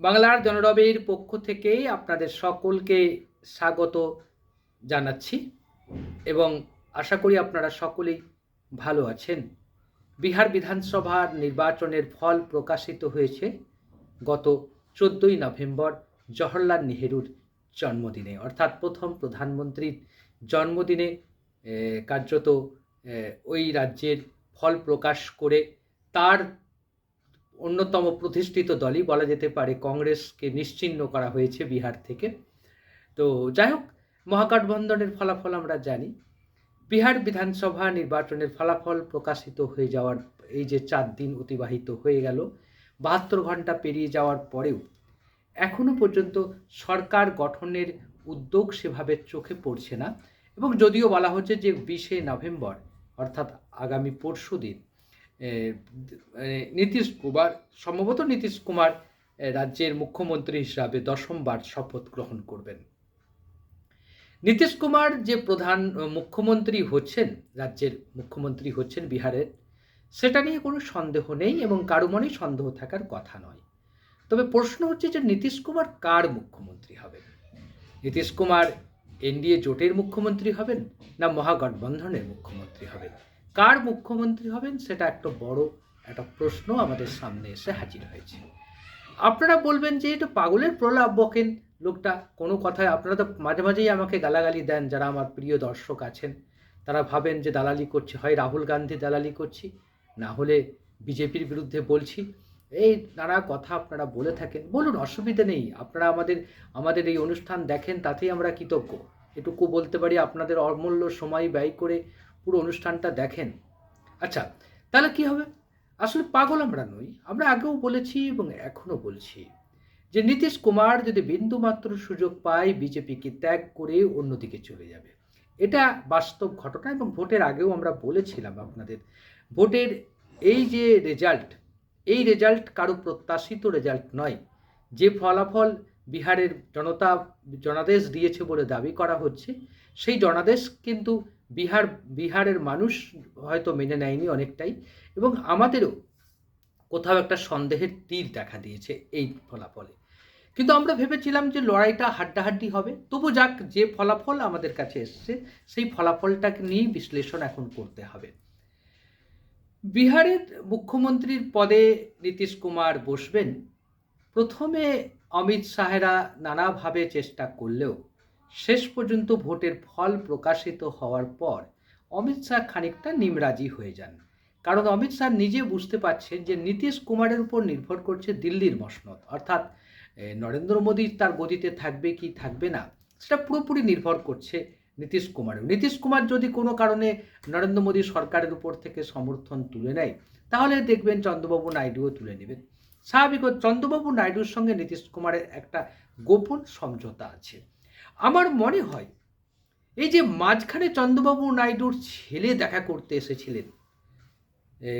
বাংলার জনরবের পক্ষ থেকে আপনাদের সকলকে স্বাগত জানাচ্ছি এবং আশা করি আপনারা সকলেই ভালো আছেন। বিহার বিধানসভার নির্বাচনের ফল প্রকাশিত হয়েছে গত চোদ্দোই নভেম্বর জওহরলাল নেহেরুর জন্মদিনে। অর্থাৎ প্রথম প্রধানমন্ত্রীর জন্মদিনে কার্যত ওই রাজ্যের ফল প্রকাশ করে তার অন্যতম প্রতিষ্ঠিত দলই বলা যেতে পারে কংগ্রেসকে নিশ্চিহ্ন করা হয়েছে বিহার থেকে। তো যাই হোক মহাগঠবন্ধনের ফলাফল আমরা জানি। বিহার বিধানসভা নির্বাচনের ফলাফল প্রকাশিত হয়ে যাওয়ার এই যে চার দিন অতিবাহিত হয়ে গেল, বাহাত্তর ঘণ্টা পেরিয়ে যাওয়ার পরেও এখনও পর্যন্ত সরকার গঠনের উদ্যোগ সেভাবে চোখে পড়ছে না। এবং যদিও বলা হচ্ছে যে বিশে নভেম্বর, অর্থাৎ আগামী পরশু দিন নীতিশ কুমার, সম্ভবত নীতিশ কুমার রাজ্যের মুখ্যমন্ত্রী হিসাবে দশমবার শপথ গ্রহণ করবেন। নীতিশ কুমার যে প্রধান মুখ্যমন্ত্রী হচ্ছেন, রাজ্যের মুখ্যমন্ত্রী হচ্ছেন বিহারের, সেটা নিয়ে কোনো সন্দেহ নেই এবং কারও মনেই সন্দেহ থাকার কথা নয়। তবে প্রশ্ন হচ্ছে যে নীতিশ কুমার কার মুখ্যমন্ত্রী হবেন? নীতিশ কুমার এনডিএ জোটের মুখ্যমন্ত্রী হবেন না মহাগঠবন্ধনের মুখ্যমন্ত্রী হবেন? কার মুখ্যমন্ত্রী হবেন সেটা একটা বড় একটা প্রশ্ন আমাদের সামনে এসে হাজির হয়েছে। আপনারা বলবেন যে এটা পাগলের প্রলাপ বকেন। লোকটা কোনো কথায় আপনারা তো মাঝে মাঝেই আমাকে গালাগালি দেন, যারা আমার প্রিয় দর্শক আছেন। তারা ভাবেন যে দালালি করছে। হয় রাহুল গান্ধী দালালি করছি, না হলে বিজেপির বিরুদ্ধে বলছি। এই নানা কথা আপনারা বলে থাকেন। বলুন, অসুবিধা নেই। আপনারা আমাদের আমাদের এই অনুষ্ঠান দেখেন, তাতেই আমরা কৃতজ্ঞ। এটুকু বলতে পারি, আপনাদের অমূল্য সময় ব্যয় করে পুরো অনুষ্ঠানটা দেখেন। আচ্ছা তাহলে কি হবে? আসলে পাগল আমরা নই। আমরা আগেও বলেছি এবং এখনও বলছি যে নীতিশ কুমার যদি বিন্দুমাত্র সুযোগ পায়, বিজেপিকে ত্যাগ করে অন্যদিকে চলে যাবে। এটা বাস্তব ঘটনা এবং ভোটের আগেও আমরা বলেছিলাম আপনাদের। ভোটের এই যে রেজাল্ট এই রেজাল্ট কারও প্রত্যাশিত রেজাল্ট নয়। যে ফলাফল বিহারের জনতা, জনাদেশ দিয়েছে বলে দাবি করা হচ্ছে, সেই জনাদেশ কিন্তু বিহার, বিহারের মানুষ হয়তো মেনে নেয়নি অনেকটাই এবং আমাদেরও কোথাও একটা সন্দেহের তীর দেখা দিয়েছে এই ফলাফলে। কিন্তু আমরা ভেবেছিলাম যে লড়াইটা হাড্ডাহাড্ডি হবে। তবু যাক, যে ফলাফল আমাদের কাছে এসছে, সেই ফলাফলটাকে নিয়েই বিশ্লেষণ এখন করতে হবে। বিহারের মুখ্যমন্ত্রীর পদে নীতিশ কুমার বসবেন। প্রথমে অমিত শাহেরা নানাভাবে চেষ্টা করলেও শেষ পর্যন্ত ভোটের ফল প্রকাশিত হওয়ার পর অমিত শাহ খানিকটা নিমরাজি হয়ে যান। কারণ অমিত শাহ নিজে বুঝতে পারছেন যে নীতিশ কুমারের উপর নির্ভর করছে দিল্লির মসনদ। অর্থাৎ নরেন্দ্র মোদী তার গদিতে থাকবে কি থাকবে না, সেটা পুরোপুরি নির্ভর করছে নীতিশ কুমারের নীতিশ কুমার যদি কোনো কারণে নরেন্দ্র মোদী সরকারের উপর থেকে সমর্থন তুলে নেয়, তাহলে দেখবেন চন্দ্রবাবু নাইডুও তুলে নেবেন। স্বাভাবিক চন্দ্রবাবু নাইডুর সঙ্গে নীতিশ কুমারের একটা গোপন সমঝোতা আছে। আমার মনে হয় এই যে মাঝখানে চন্দ্রবাবু নাইডুর ছেলে দেখা করতে এসেছিলেন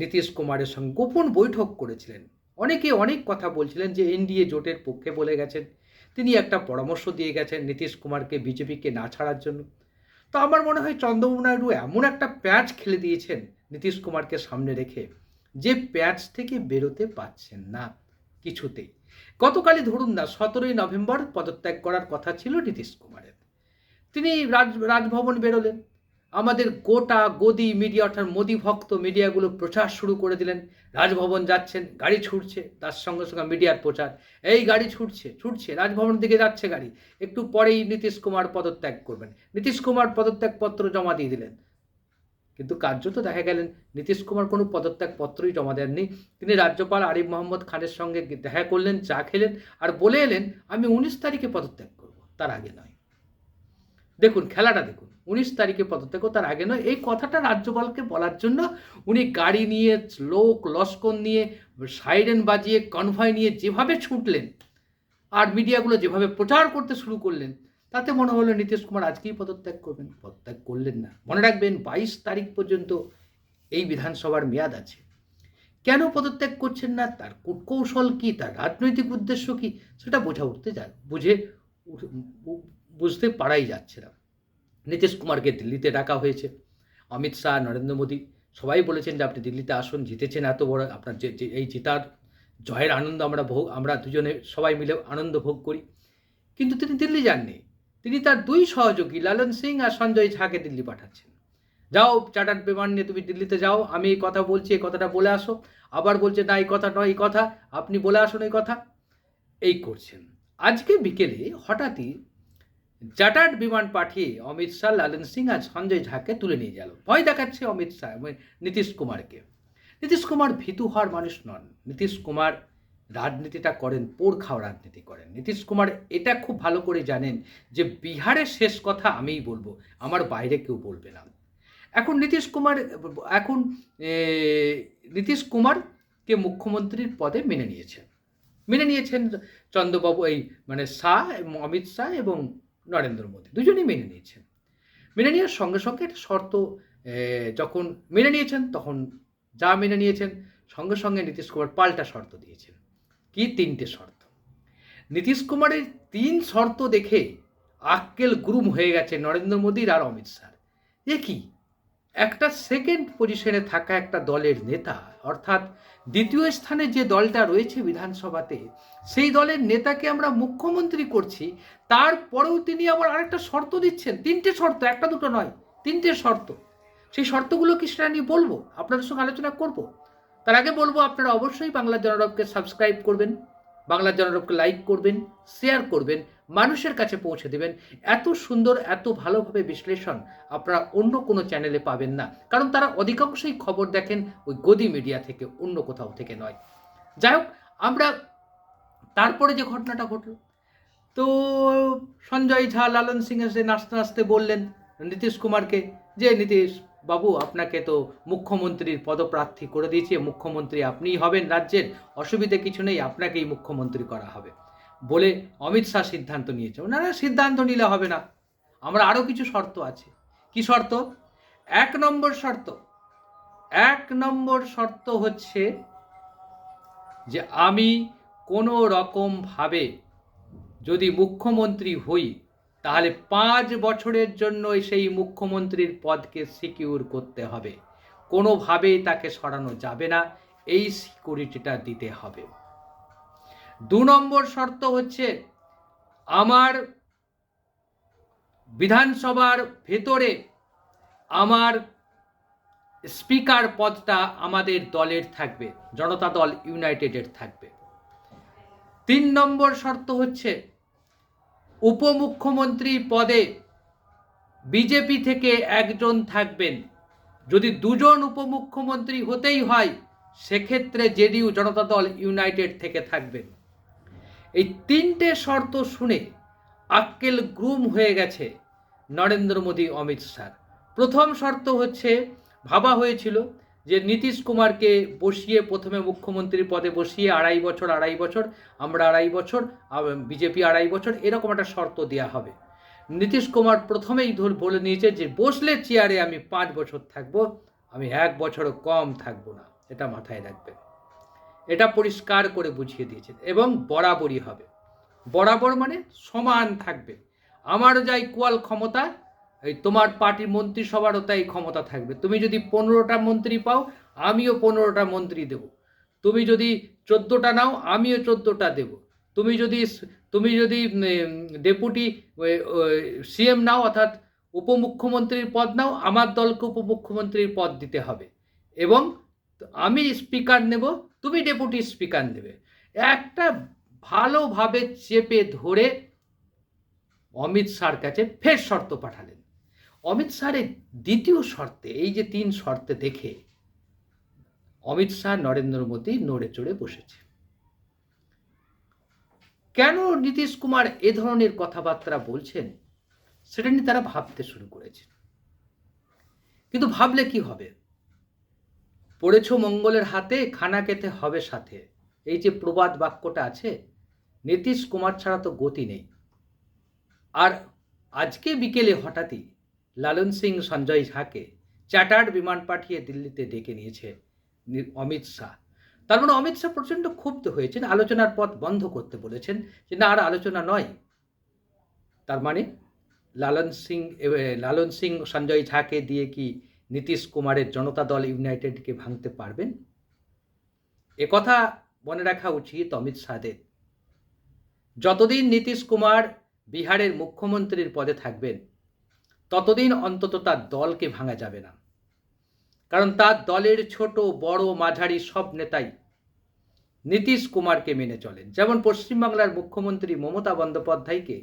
নীতিশ কুমারের সঙ্গে গোপন বৈঠক করেছিলেন। অনেকে অনেক কথা বলছিলেন যে এনডিএ জোটের পক্ষে বলে গেছেন, তিনি একটা পরামর্শ দিয়ে গেছেন নীতিশ কুমারকে বিজেপিকে না ছাড়ার জন্য। তো আমার মনে হয় চন্দ্রবাবু নাইডু এমন একটা প্যাচ খেলে দিয়েছেন নীতিশ কুমারকে সামনে রেখে, যে প্যাচ থেকে বেরোতে পারছেন না কিছুতেই। গতকালই ধরুন না, সতেরোই নভেম্বর পদত্যাগ করার কথা ছিল নীতিশ কুমারের। তিনি রাজ, রাজভবন বেরোলেন। আমাদের গোটা গদি মিডিয়া, অর্থাৎ মোদি ভক্ত মিডিয়াগুলো প্রচার শুরু করে দিলেন। রাজভবন যাচ্ছেন, গাড়ি ছুটছে, তার সঙ্গে সঙ্গে মিডিয়ার প্রচার। এই গাড়ি ছুটছে ছুটছে, রাজভবন দিকে যাচ্ছে গাড়ি। একটু পরেই নীতিশ কুমার পদত্যাগ করবেন। নীতিশ কুমার পদত্যাগপত্র জমা দিয়ে দিলেন। কিন্তু কার্যত দেখা গেলেন, নীতিশ কুমার কোনো পদত্যাগপত্রই জমা দেননি। তিনি রাজ্যপাল আরিফ মোহাম্মদ খানের সঙ্গে দেখা করলেন, চা খেলেন আর বলে এলেন, আমি উনিশ তারিখে পদত্যাগ করব, তার আগে নয়। দেখুন, খেলাটা দেখুন, উনিশ তারিখে পদত্যাগ তার আগে নয়। এই কথাটা রাজ্যপালকে বলার জন্য উনি গাড়ি নিয়ে, লোক, লস্কর নিয়ে, সাইরেন বাজিয়ে, কনভয় নিয়ে যেভাবে ছুটলেন, আর মিডিয়াগুলো যেভাবে প্রচার করতে শুরু করলেন তাতে মনে হলো নীতিশ কুমার আজকেই পদত্যাগ করবেন। পদত্যাগ করলেন না। মনে রাখবেন বাইশ তারিখ পর্যন্ত এই বিধানসভার মেয়াদ আছে। কেন পদত্যাগ করছেন না? তার কূটকৌশল কি? তার রাজনৈতিক উদ্দেশ্য কি? সেটা বোঝা উঠতে যা, বুঝে বুঝতে পারাই যাচ্ছে না। নীতিশ কুমারকে দিল্লিতে ডাকা হয়েছে। অমিত শাহ, নরেন্দ্র মোদী সবাই বলেছেন যে, আপনি দিল্লিতে আসুন, জিতেছেন এত বড় আপনার যে, এই জেতার জয়ের আনন্দ আমরা ভোগ, আমরা দুজনে সবাই মিলে আনন্দ ভোগ করি। কিন্তু তিনি দিল্লি যাননি। তিনি তার দুই সহযোগী, লালন সিং আর সঞ্জয় ঝাকে দিল্লি পাঠাচ্ছেন। যাও চার্টার্ড বিমান নিয়ে তুমি দিল্লিতে যাও, আমি এই কথা বলছি, এই কথাটা বলে আসো। আবার বলছে, না, এই কথা নয়, এই কথা, আপনি বলে আসুন এই কথা। এই করছেন। আজকে বিকেলে হঠাৎই চার্টার্ড বিমান পাঠিয়ে অমিত শাহ, লালন সিং আর সঞ্জয় ঝাকে তুলে নিয়ে গেল। ভয় দেখাচ্ছে অমিত শাহ, নীতিশ কুমারকে। নীতিশ কুমার ভীতু হওয়ার মানুষ নন। নীতিশ কুমার রাজনীতিটা করেন পোড় খাওয়া রাজনীতি করেন। নীতিশ কুমার এটা খুব ভালো করে জানেন যে বিহারের শেষ কথা আমিই বলব, আমার বাইরে কেউ বলবে না। এখন নীতিশ কুমার, এখন নীতিশ কুমারকে মুখ্যমন্ত্রীর পদে মেনে নিয়েছেন। মেনে নিয়েছেন চন্দ্রবাবু, এই মানে শাহ এবং অমিত শাহ এবং নরেন্দ্র মোদী, দুজনেই মেনে নিয়েছেন। মেনে নেওয়ার সঙ্গে সঙ্গে একটা শর্ত যখন মেনে নিয়েছেন তখন যা মেনে নিয়েছেন, সঙ্গে সঙ্গে নীতিশ কুমার পাল্টা শর্ত দিয়েছেন। কি তিনটে শর্ত? নীতিশ কুমারের তিন শর্ত দেখে আক্কেল গ্রুম হয়ে গেছে নরেন্দ্র মোদীর আর অমিত শাহ এ কি? একটা সেকেন্ড পজিশনে থাকা একটা দলের নেতা, অর্থাৎ দ্বিতীয় স্থানে যে দলটা রয়েছে বিধানসভাতে, সেই দলের নেতাকে আমরা মুখ্যমন্ত্রী করছি, তারপরেও তিনি আবার আরেকটা শর্ত দিচ্ছেন। তিনটে শর্ত, একটা দুটো নয়, তিনটে শর্ত। সেই শর্তগুলো কি সেটা নিয়ে বলব? আপনাদের সঙ্গে আলোচনা করব? তার আগে বলব, আপনারা অবশ্যই বাংলা জনরবকে সাবস্ক্রাইব করবেন, বাংলা জনরবকে লাইক করবেন শেয়ার করবেন, মানুষের কাছে পৌঁছে দেবেন। এত সুন্দর, এত ভালোভাবে বিশ্লেষণ আপনারা অন্য কোনো চ্যানেলে পাবেন না। কারণ তারা অধিকাংশই খবর দেখেন ওই গদি মিডিয়া থেকে, অন্য কোথাও থেকে নয়। যাই হোক, আমরা তারপরে যে ঘটনাটা ঘটল, তো সঞ্জয় ঝা লালন সিং এসে নাচতে নাচতে বললেন, নীতিশ কুমারকে, যে নীতিশ বাবু, আপনাকে তো মুখ্যমন্ত্রীর পদপ্রার্থী করে দিয়েছে, মুখ্যমন্ত্রী আপনিই হবেন রাজ্যের। অসুবিধে কিছু নেই, আপনাকেই মুখ্যমন্ত্রী করা হবে। বলে অমিত শাহ সিদ্ধান্ত নিয়েছে। না সিদ্ধান্ত নিলে হবে না। আমরা আরও কিছু শর্ত আছে। কি শর্ত? এক নম্বর শর্ত। এক নম্বর শর্ত হচ্ছে যে আমি কোনো রকমভাবে যদি মুখ্যমন্ত্রী হই তাহলে পাঁচ বছরের জন্য সেই মুখ্যমন্ত্রীর পদকে সিকিউর করতে হবে। কোনোভাবেই তাকে সরানো যাবে না, এই সিকিউরিটিটা দিতে হবে। দু নম্বর শর্ত হচ্ছে, আমার বিধানসভার ভেতরে আমার স্পিকার পদটা আমাদের দলের থাকবে, জনতা দল ইউনাইটেডের থাকবে। তিন নম্বর শর্ত হচ্ছে উপমুখ্যমন্ত্রী পদে বিজেপি থেকে একজন থাকবেন। যদি দুজন উপমুখ্যমন্ত্রী হতেই হয়, সেক্ষেত্রে জেডিইউ জনতা দল ইউনাইটেড থেকে থাকবেন। এই তিনটে শর্ত শুনে আক্কেল গ্রুম হয়ে গেছে নরেন্দ্র মোদী, অমিত শাহ। প্রথম শর্ত হচ্ছে, ভাবা হয়েছিল যে নীতিশ কুমারকে বসিয়ে প্রথমে মুখ্যমন্ত্রীর পদে বসিয়ে আড়াই বছর আড়াই বছর, আমরা আড়াই বছর বিজেপি আড়াই বছর, এরকম একটা শর্ত দেওয়া হবে। নীতিশ কুমার প্রথমেই ধর বলে নিয়েছে যে, বসলে চেয়ারে আমি পাঁচ বছর থাকব, আমি এক বছরও কম থাকব না। এটা মাথায় রাখবেন। এটা পরিষ্কার করে বুঝিয়ে দিয়েছে এবং বরাবরই হবে। বরাবর মানে সমান থাকবে। আমার যা ইকুয়াল ক্ষমতা এই তোমার পার্টির মন্ত্রিসভারও তাই ক্ষমতা থাকবে। তুমি যদি পনেরোটা মন্ত্রী পাও, আমিও পনেরোটা মন্ত্রী দেব। তুমি যদি চোদ্দোটা নাও, আমিও চোদ্দোটা দেব। তুমি যদি তুমি যদি ডেপুটি সিএম নাও, অর্থাৎ উপমুখ্যমন্ত্রীর পদ নাও, আমার দলকে উপমুখ্যমন্ত্রীর পদ দিতে হবে। এবং আমি স্পিকার নেব, তুমি ডেপুটি স্পিকার নেবে। একটা ভালোভাবে চেপে ধরে অমিত শাহর কাছে ফের শর্ত পাঠালেন। অমিত শাহের দ্বিতীয় শর্তে, এই যে তিন শর্তে দেখে অমিত শাহ নরেন্দ্র মোদী নড়ে চড়ে বসেছে। কেন নীতিশ কুমার এ ধরনের কথাবার্তা বলছেন, সেটা নিয়ে তারা ভাবতে শুরু করেছে। কিন্তু ভাবলে কি হবে? পড়েছ মঙ্গলের হাতে, খানা খেতে হবে সাথে। এই যে প্রবাদ বাক্যটা আছে, নীতিশ কুমার ছাড়া তো গতি নেই। আর আজকে বিকেলে হঠাৎই লালন সিং সঞ্জয় ঝাকে চ্যাটার্ড বিমান পাঠিয়ে দিল্লিতে ডেকে নিয়েছে অমিত শাহ। তার মানে অমিত শাহ প্রচণ্ড ক্ষুব্ধ হয়েছেন, আলোচনার পথ বন্ধ করতে বলেছেন যে, না, আর আলোচনা নয়। তার মানে লালন সিং লালন সিং সঞ্জয় ঝাকে দিয়ে কি নীতিশ কুমারের জনতা দল ইউনাইটেডকে ভাঙতে পারবেন? একথা মনে রাখা উচিত অমিত শাহদের। যতদিন নীতিশ কুমার বিহারের মুখ্যমন্ত্রীর পদে থাকবেন ততদিন অন্তত তার দলকে ভাঙা যাবে না। কারণ তার দলের ছোট, বড়, মাঝারি সব নেতাই নীতিশ কুমারকে মেনে চলেন। যেমন পশ্চিমবাংলার মুখ্যমন্ত্রী মমতা বন্দ্যোপাধ্যায়কে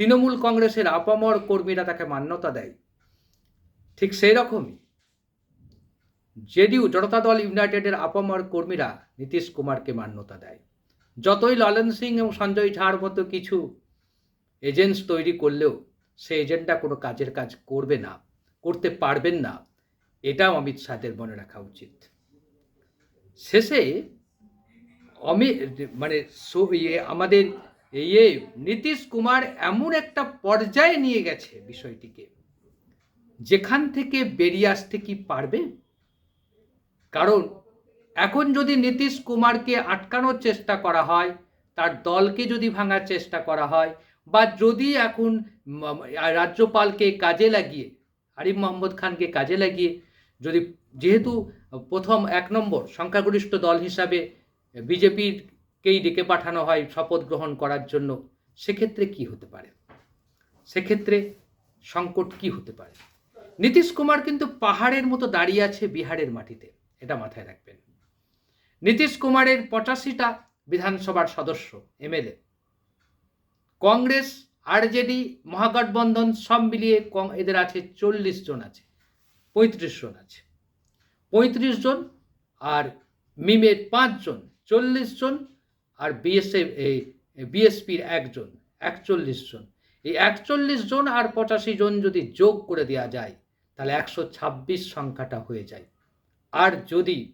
তৃণমূল কংগ্রেসের আপামর কর্মীরা তাকে মান্যতা দেয়, ঠিক সেই রকমই জেডিউ জনতা দল ইউনাইটেডের আপামর কর্মীরা নীতিশ কুমারকে মান্যতা দেয়। যতই ললন সিং এবং সঞ্জয় ঝাড় মতো কিছু এজেন্টস তৈরি করলেও সে এজেন্টটা কোনো কাজের কাজ করবে না, করতে পারবেন না, এটাও অমিত শাহদের মনে রাখা উচিত। শেষে অমি মানে ইয়ে আমাদের ইয়ে নীতিশ কুমার এমন একটা পর্যায়ে নিয়ে গেছে বিষয়টিকে, যেখান থেকে বেরিয়ে আসতে কি পারবে? কারণ এখন যদি নীতিশ কুমারকে আটকানোর চেষ্টা করা হয়, তার দলকে যদি ভাঙার চেষ্টা করা হয়, বা যদি এখন রাজ্যপালকে কাজে লাগিয়ে, আরিফ মোহাম্মদ খানকে কাজে লাগিয়ে, যদি যেহেতু প্রথম এক নম্বর সংখ্যাগরিষ্ঠ দল হিসাবে বিজেপিরকেই ডেকে পাঠানো হয় শপথ গ্রহণ করার জন্য, সেক্ষেত্রে কি হতে পারে? সেক্ষেত্রে সংকট কি হতে পারে? নীতিশ কুমার কিন্তু পাহাড়ের মতো দাঁড়িয়ে আছে বিহারের মাটিতে, এটা মাথায় রাখবেন। নীতিশ কুমারের পঁচাশিটা বিধানসভার সদস্য এমএলএ কংগ্রেস আরজেডি, মহাগঠবন্ধন সব মিলিয়ে কং- এদের আছে চল্লিশ জন আছে, পঁয়ত্রিশ জন আছে। পঁয়ত্রিশ জন আর মিমের পাঁচজন চল্লিশ জন আর বিএসএফ এই বিএসপির একজন, একচল্লিশ জন। এই একচল্লিশ জন আর পঁচাশি জন যদি যোগ করে দেওয়া যায়, তাহলে একশো ছাব্বিশ সংখ্যাটা হয়ে যায়। আর যদি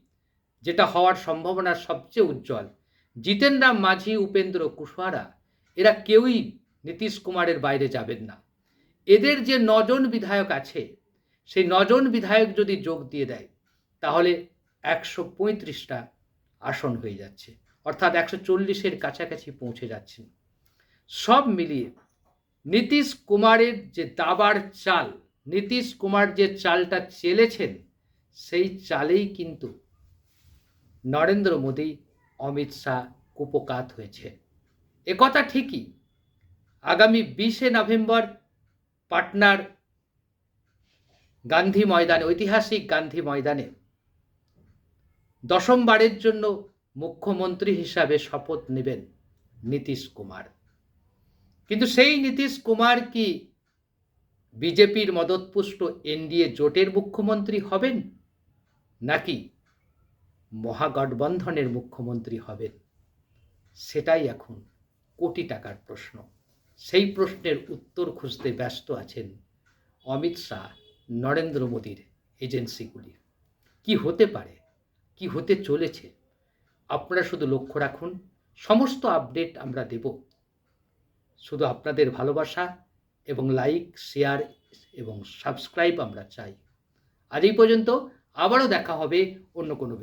যেটা হওয়ার সম্ভাবনা সবচেয়ে উজ্জ্বল জিতেন রাম মাঝি উপেন্দ্র কুশওয়ারা, এরা কেউই নীতিশ কুমারের বাইরে যাবেন না। এদের যে নজন বিধায়ক আছে, সেই নজন বিধায়ক যদি যোগ দিয়ে দেয়, তাহলে একশো পঁয়ত্রিশটা আসন হয়ে যাচ্ছে। অর্থাৎ একশো চল্লিশের কাছাকাছি পৌঁছে যাচ্ছেন। সব মিলিয়ে নীতিশ কুমারের যে দাবার চাল নীতিশ কুমার যে চালটা চেলেছেন, সেই চালেই কিন্তু নরেন্দ্র মোদী, অমিত শাহ কুপকাত হয়েছে। একথা ঠিকই আগামী বিশে নভেম্বর পাটনার গান্ধী ময়দানে, ঐতিহাসিক গান্ধী ময়দানে দশমবারের জন্য মুখ্যমন্ত্রী হিসাবে শপথ নেবেন নীতিশ কুমার। কিন্তু সেই নীতিশ কুমার কি বিজেপির মদতপুষ্ট এনডিএ জোটের মুখ্যমন্ত্রী হবেন নাকি মহাগঠবন্ধনের মুখ্যমন্ত্রী হবেন? সেটাই এখন কোটি টাকার প্রশ্ন। সেই প্রশ্নের উত্তর খুঁজতে ব্যস্ত আছেন অমিত শাহ, নরেন্দ্র মোদীর এজেন্সিগুলি। কি হতে পারে? কি হতে চলেছে? আপনারা শুধু লক্ষ্য রাখুন, সমস্ত আপডেট আমরা দেব। শুধু আপনাদের ভালোবাসা এবং লাইক, শেয়ার এবং সাবস্ক্রাইব আমরা চাই। আজ এই পর্যন্ত আবারও দেখা হবে অন্য কোনো